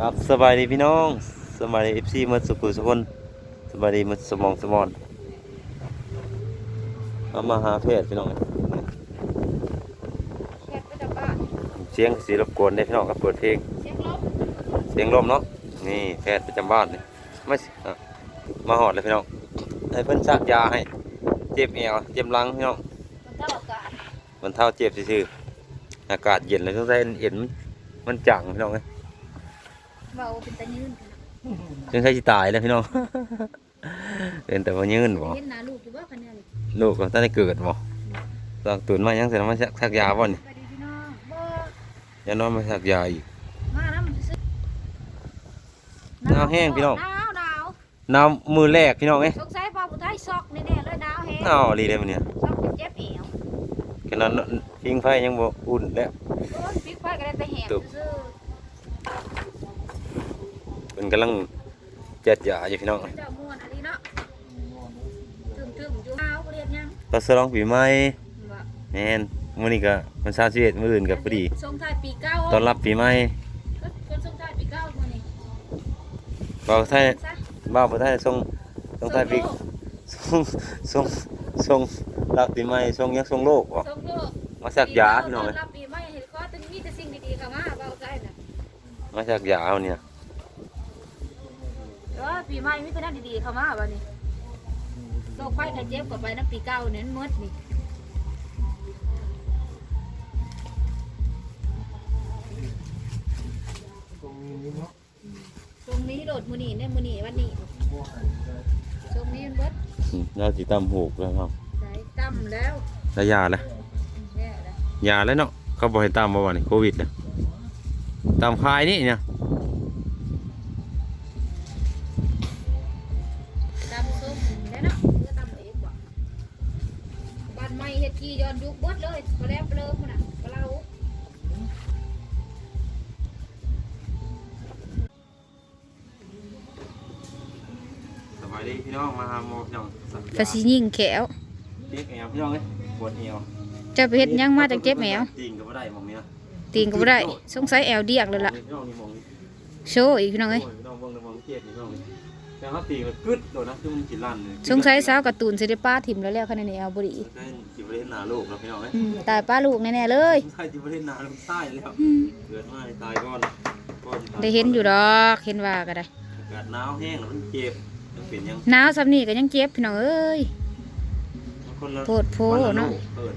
ครับสบายดีพี่น้องสบายดีเอฟซีมาสุขุสุคนสบายดีมาสมองสมอนเอามาหาเพจพี่น้องแขกประจำบ้านเสียงสีรบกวนได้พี่น้องครับเปิดเพลงเสียงลบเสียงลมเนาะนี่แพทย์ประจำบ้านนี่มาสิอะมาหอดเลยพี่น้องให้เพิ่นซักยาให้ เจ็บเอวเจ็บหลังพี่น้องมันก็อากาศมันเท่าเจ็บซื่อๆอากาศเย็นเลยต้องใส่เอ็นมันจังพี่น้องเอ้ย เบาเป็นตะยืนต้องใส่สิตายแล้วพี่น้อง เป็นแต่ว่ายืนบ่เห็นหน้าลูกอยู่บ่คะเนี่ยลูกก็ตั้งแต่เกิดบ่ตอนตื่นมายังเสร็จแล้วมาซักยาบ่นี่สวัสดีพี่น้องบ่ยานอนมาซักยาอีก มาน้ำซึหนาวแห้งพี่น้อง หนาวหนาวน้ำมือแรกพี่น้องเอ้ยสงสัยปลาผู้ไทยซอกแน่ๆเลยหนาวแห้งอ้าวรีได้มั้ยเนี่ยซอกจนเจ็บเอวขนาดนั้นพิงไฟยังบ่อุ่นแล้วโอ้ยปิ๊กไฟก็ได้แต่แห้งตึบซื่อ มันกำลังเจ็ดยาอยู่พี่น้องๆเจ้าม่วนอันนี้เนาะถึงๆอยู่หนาวบ่เรียนยังก็สลองปีใหม่ว่าแม่นมื้อนี้ก็มัน31มื้ออื่นก็พอดีส่งท้ายปีเก่าต้อนรับปีใหม่คนส่งท้ายปีเก่ามื้อนี้บ่าวไทยซะบ่าวบ่ไทยส่งส่งท้ายปีส่งส่งส่งรับปีใหม่ส่งยังส่งโลกบ่ส่งโลกมาซักยาพี่น้องต้เอ้ยรับปีใหม่เห็นก็ต้องมีแต่สิ่งดีๆเข้ามาเบาใจน่ะมาซักยาเอาเนี่ยเออ ปีใหม่มีแต่นั่นดีๆเข้ามาบัดนี้โรคไข้ไข้เจ็บก็ไปน้ำปีเก่าเนี่ยมันหมดนี่ตรงนี้โดดมือนี่เนี่ยมือนี่วันนี้ตรงนี้มันเบิดอืมเราสิตำหูกแล้วครับใส่ตั้มแล้วแล้วยาแล้วแน่แล้วยาแล้วเนาะเขาบอกให้ตามมาวันนี้โควิดนะตามคายนี่เนี่ย อนยุคเบิดเลยก็แล้วเปลิมพุ่นน่ะก็เราสบายดีพี่น้องมาหาหมอพี่น้องกะสิยิงแขวเจ็บแอวพี่น้องเอ้ยปวดแอวจะไปเฮ็ดหยังมาจังเจ็บแมวจริงก็บ่ได้หมองเนี้ยตีนก็บ่ได้สงสัยแอวเดียกเลยล่ะพี่น้องนี่หมองนี่โชว์อีกพี่น้องเอ้ยโพี่น้องเบิ่งเลยหมองเจ็บนี่พี่น้องนี่ แต่เขาตีมันกึดโดดนะคือมันกินลั่นเลยสงสัยสาวการ์ตูนสิได้ป้าถิ่มแล้วแล้วคะแนนแอวบ่ดีได้จิบประเทศนาลูกแล้วพี่น้องเอ้ยอืมตายป้าลูกแน่ๆเลยใช่จิบประเทศนาลูกใต้แล้วเกิดมาตายก่อนก่อนตายได้เห็นอยู่ดอกเห็นว่าก็ได้อากาศหนาวแห้งแล้วมันเจ็บมันเป็นยังหนาวซำนี้ก็ยังเจ็บพี่น้องเอ้ยคนละโพดโพวันละโลเนาะกเปิด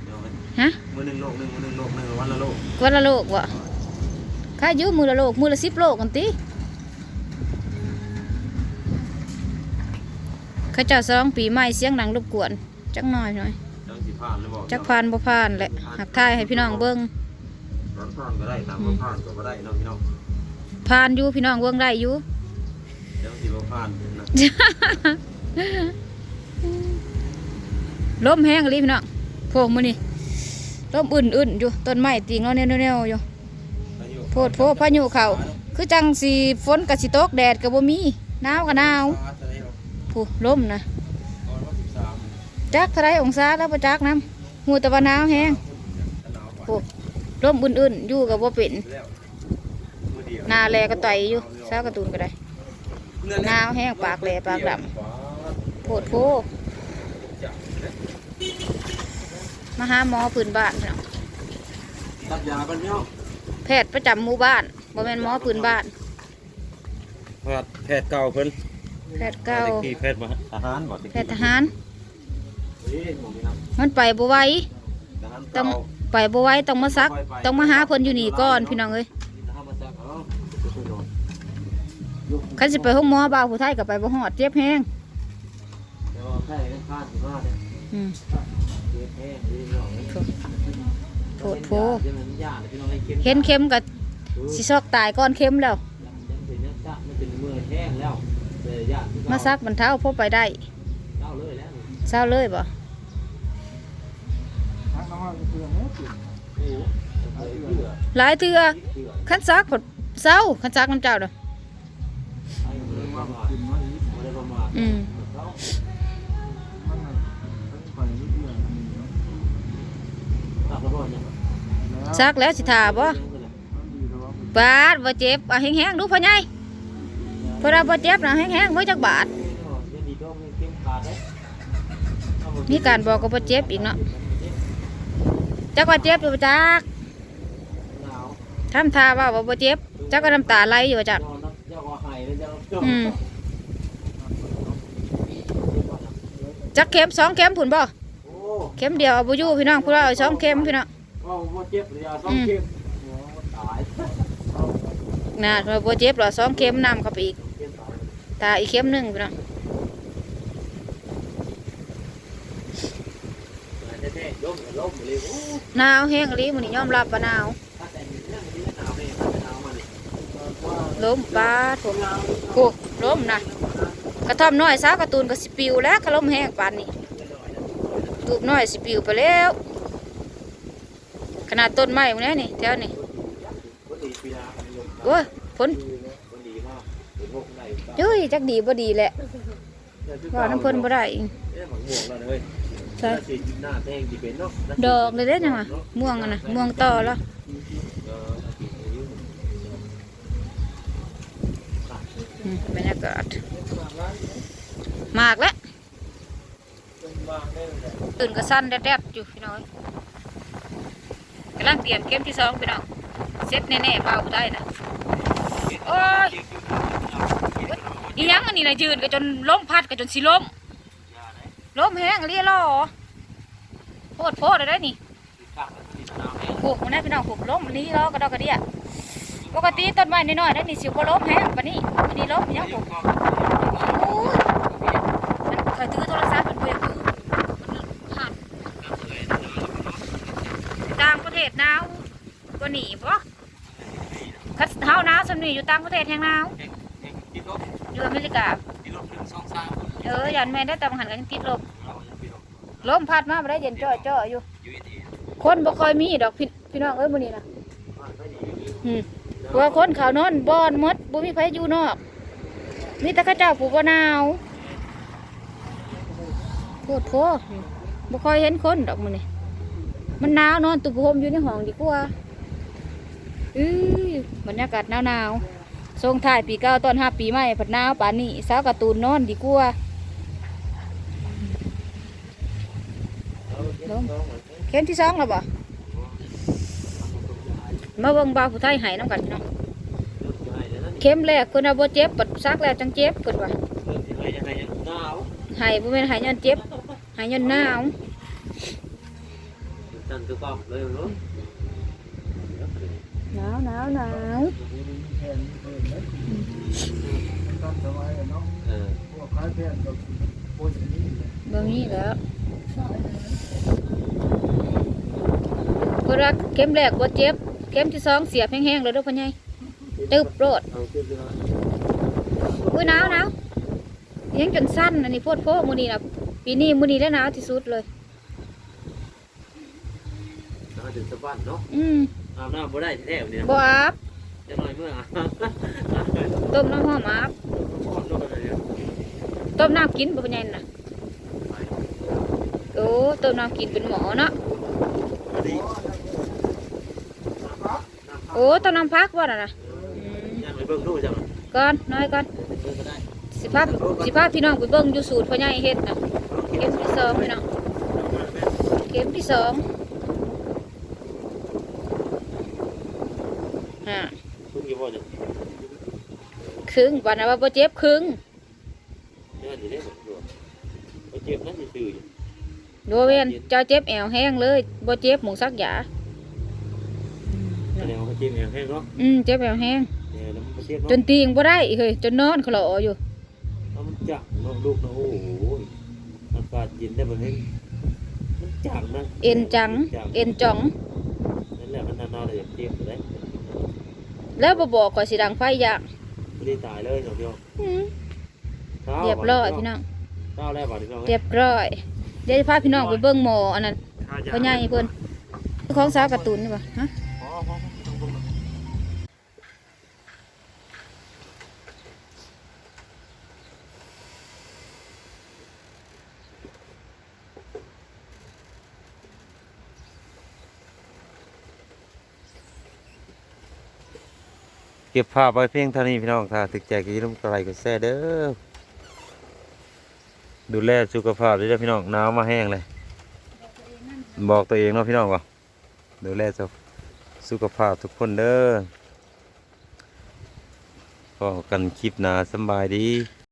พี่น้องเอ้ยฮะมือหนึ่งโลกหนึ่งมือหนึ่งโลกหนึ่งวันละโลกวันละโลกบ่ค่าอยู่มือละโลกมือละ10โลกกันติ เขาเจ้าซองปีใหม่เสียงดังรบกวน จักหน่อยหน่อยจังสิผ่านหรือบอกจักผ่านบ่ผ่านแหละหักทายให้พี่น้องเบิ่งร้อนผ่านก็ได้ตามบ่ผ่านก็บ่ได้เนาะพี่น้องผ่านอยู่พี่น้องเบิ่งได้อยู่จังสิบ่ผ่านนะลมแห้งเลยพี่น้องโพกมื้อนี้ลมอุ่นๆอยู่ต้นไม้ติงเราแนวๆอยู่โพดโพพายุเข้าคือจังสีฝนกับสิตกแดดกับบ่มีหนาวกับหนาว ผู้ลมนะจักเท่าไรองศาแล้วประจักน้ำหูแตะวันหนาวแห้งผู้ลมอุ่นๆอยู่กับบ่เป็นหนาแลก็ไตอยู่ซากระตูนก็ได้หนาวแห้งปากแหลปากดำโพดโพมาหาหมอพื้นบ้านพี่น้องตัดยากันพี่น้องแพทย์ประจำหมู่บ้านบ่แม่นหมอพื้นบ้านแพทย์แพทย์เก่าเพิ่น แพทย์เก่าที่แพทย์มาทหารบ่แพทย์ทหารเอ้ยหมองนี่ครับมันไปบ่ไหวทหารต้องเก่าไปบ่ไหวต้องมาซัก ต้องมาหาเพิ่นอยู่นี่ก่อนพี่น้องเอ้ยทหารมาซักเอาโดนคันสิไปห้องหมอบ่าวผู้ไทยก็ไปบ่ฮอดเจ็บแฮงเดี๋ยวเอาแค่ให้พลาดสิมาเด้อืมเจ็บแห้งเลยพี่น้องเอ้ยโพดโพเดี๋ยวมันยากเลยพี่น้องไอ้ข็มเห็นเข็มก็สิซอกตายก่อนเข็มแล้ว มาซักบรรเทาพอไปได้เล่าเลยแล้วเศร้าเลยบ่โอ้โหเบื่อหลายเทื่อเบื่อคันซักผดเศร้าคันซักน้ำเจ้าเด้อไอ้เรื่องว่ามาไม่ได้ประมาทอืมตัดแล้วบ่เนี่ยซักแล้วสิทาบ่บาทบ่เจ็บอะแห้งๆดูพ่อใหญ่ เพิ่นว่าบ่เจ็บนะแห้งๆบ่จักบาท มีการบอกก็บ่เจ็บอีกเนาะจักว่าเจ็บอยู่จักทำท่าว่าว่าบ่เจ็บจักก็น้ำตาไหลอยู่ว่าจักอืมจักเข็มสองเข็มผุนบ่เข็มเดียวเอาบ่อยู่พี่น้องพุ่นว่าเอาสองเข็มพี่น้องเจ็บเลยสองเข็มน่ะว่าบ่เจ็บหรอสองเข็มนำเข้าไปอีก ตาอีกเข็มหนึงพี่น้องแท้ๆล้มล้มเลยโอ้หนาวแห้งอีหลีมื้อนี้ยอมรับว่าหนาวถ้าแต่เรื่องนี้หนาวเลยหนาวมาเลยว่าลมปาดผมโอ้ลมนะกระท่อมน้อยสาวการ์ตูนก็สิปิวแล้วกระลมแห้งปานนี้ตูบน้อยสิปิวไปแล้ว ขนาดต้นไม้พวกนี้นี่แถวนี้คนดีปีนาคนลมโอ้ยฝนคนดีมากเป็นพวก ไหนเฮ้ยจักดีบ่ดีแหละว่าน้ำเพิ่นบ่ได้อีกเอ๊ะหมังม่วงแล้วเฮ้ยใช่สีหน้าแดงดีเป็นเนาะดอกเลยเด้จังว่ะม่วงอะนะม่วงต่อแล้วอืมบรรยากาศมากแล้วตื่นก็สั้นแดดๆอยู่พี่น้อยกำลังเตรียมเข็มที่สองพี่น้องเซ็ตแน่ๆเบาได้นะโอ้ย อีหยังอันนี้นะยืนก็จนล้มพัดก็จนสิล้มล้มแห้งเรียล่อโพดโพดอะไรนี่ผูกมันนะพี่น้องผูกล้มนี้ล้อกระดอกกระเดียปกติต้นไม้น้อยๆนั่นนี่สิบ่ล้มแห้งปานนี้อันนี้ล้มยังผูกโอ้ยมันเคยถือโทรศัพท์เป็นเพื่อนถือมันหันต่างประเทศหนาวกว่านี้บ่คัดเฮาหนาวสำนี้อยู่ต่างประเทศแห่งหนาว อยู่อเมริกาเออยันแม่ได้แต่บางหันกันติดลมลมพัดมาบ่ได้เย็นจ่อยจ่อยๆอยู่คนบ่ค่อยมีดอกพี่พี่น้องเอ้ยมื้อนี้นะอืมเพราะว่าคนเขานอนบ่อนหมดบ่มีไผอยู่นอกมีแต่เข้าเจ้าผู้บ่หนาวโพดโพบ่ค่อยเห็นคนดอกมื้อนี้มันหนาวนอนตุบห่มอยู่ในห้องดีกว่าอื้อบรรยากาศหนาวๆ ส่งท้ายปีเก่าตอนห้าปีใหม่ผัดหนาวป่านนี้สาวการ์ตูนนอนดีกว่าเข็มที่สองแล้วบ่มาเบิ่งบ่าวผู้ไทยใหายน้ำกันพี่น้องเข็มแรกเพิ่นเอาบ่เจ็บปัดซักแล้วจังเจ็บเพิ่นว่าใหายบ่แม่นใหายย้อนเจ็บใหายย้อนหนาวจันทร์ตัวกล้ องเลยเนาะหนาวหนาวหนาวเออบ่มีแล้วเพิ่นว่าเข็มแรกบ่เจ็บเข็มที่สองเสียบแห้งๆเลยเด้อพ่อใหญ่ตึบโลดเอาขึ้นไปหน่อยอุ้ยหนาวหนาวยังจนสั้นอันนี้โพดโพมือนี้นะปีนี้มือนี้แล้วหนาวที่สุดเลยเอาถึงสะบัดเนาะอืมอาบน้ำบ่ได้แท้ๆเนี่ยบ่อาบ จะหน่อยเมื่ออาบต้มน้ำหอมอาบพอดด้วยเลยต้มน้ำกินบ่เป็นไงน่ะโอ้ต้มน้ำกินเป็นหมอเนาะดีโอ้ต้มน้ำพักว่าน่ะนะอืมยังไปเบิ่งดูจังก่อนน้อยก่อนเบิ่งก็ได้สิพาสิพาพี่น้องไปเบิ่งอยู่สูตรพ่อใหญ่เฮ็ดน่ะเข็มที่สองพี่น้องเข็มที่สองอ่าคุณกี่ บ่เนี่ยครึ่งวันนะว่าบ่เจ็บครึ่งเนี่ยนี่เนี่ยบ่บ่เจ็บนะซื่อๆอยู่โดเวนเจ้าเจ็บแอวแห้งเลยบ่เจ็บหมูสักยาแสดงว่าเจ็บแห้งแห้งเนาะอืมเจ็บแอวแห้งเนี่ยแล้วมันก็เจ็บจเนาะนตีงบ่ได้เฮ้ยจนนอนเขาหลออยู่แล้วมันจักเนาะลูกเนาะโอ้โหอากาศเย็นได้บ่เฮ้ยมันจังนะเอ็นจังเอ็นจ่องนั่นแหละมันนานๆเลยเจ็บได้ แล้วบ่บอกก่อนสิดังไฟยางไม่ได้ตายเลยเนาะพี่น้องอืมเรียบร้อยพี่น้องเช้าแล้วบ่พี่น้องเรียบร้อยเดี๋ยวจะพาพี่น้องไปเบิ่งหมออันนั้นพ่อใหญ่เพิ่นของสาวการ์ตูนนี่บ่ฮะ พอพอต้องเบิ่ง เก็บภาพไว้เพียงเท่านี้พี่น้องถ้าถึกใจก็อย่าลืมกดไลค์กดแชร์เด้อดูแลสุขภาพด้วยเด้อพี่น้องหนาวมาแห้งเลย บอกตัวเองเนาะพี่น้องว่าดูแลสุขภาพทุกคนเด้อพอกันคลิปหนาสบายดี